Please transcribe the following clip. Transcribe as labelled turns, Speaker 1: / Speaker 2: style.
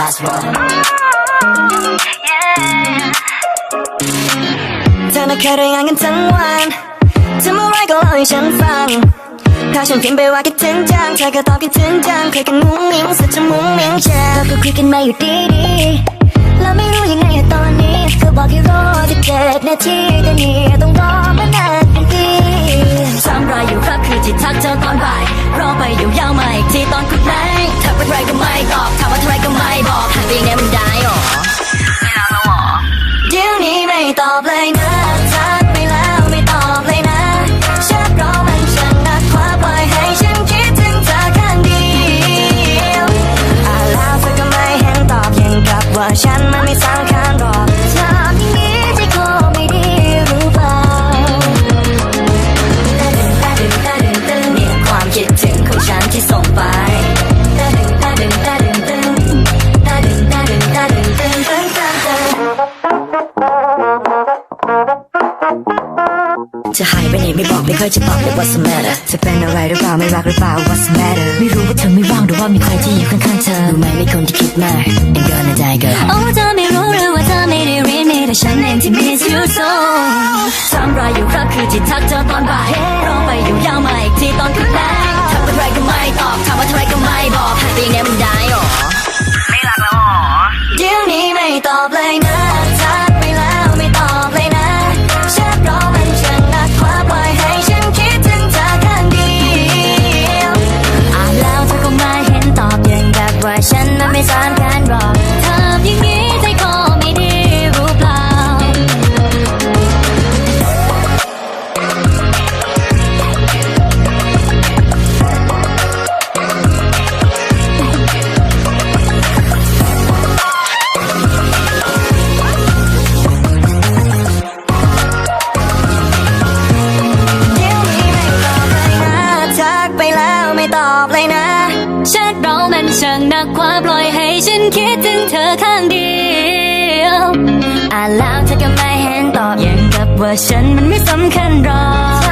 Speaker 1: last one
Speaker 2: เธอน่ะเคยรายงานกันทั้งวันทำอะไรก็เล่าให้ฉันฟัง ถ้าฉันพิมพ์ไปว่าคิดถึงจัง เธอก็ตอบคิดถึงจังเคยกันมุ้งมิ้งสุดจะมุ้งมิ้งเชียวก็คุยกันมาอยู่ดีๆแล้วไม่รู้ยังไงอะตอนนี้ก็บอกให้รอที่เจ็ดนาทีแต่นี่ต้องรอ จะ
Speaker 1: หายไปไหนไม่บอกไม่เคยจะตอบเลย what's the matter
Speaker 2: จะเป็นอะไรหรือเปล่าไม่รักหรือเปล่า What's the matter
Speaker 1: ไม่รู้ว่าเธอไม่ว่างหรือว่ามีใครที่อยู่ข้างๆเธอรู้ไหมมีคนที่คิดมาก and gonna die girl โอ้เธอไม่รู้หรือว่าเธอไม่ได้เรียนมีแต่ฉันเองที่ miss you so ทำไรอยู่ครับคือที่ทักเธอตอนบ่ายรอไป
Speaker 2: ชัดเรา
Speaker 1: มั
Speaker 2: น
Speaker 1: ช่างหนักกว่าปล่อยให้ฉันคิดถึงเธอข้างเดียวอ่านแล้วเธอก็ไม่เห็นตอบอย่างกับว่าฉันมันไม่สำคัญหรอก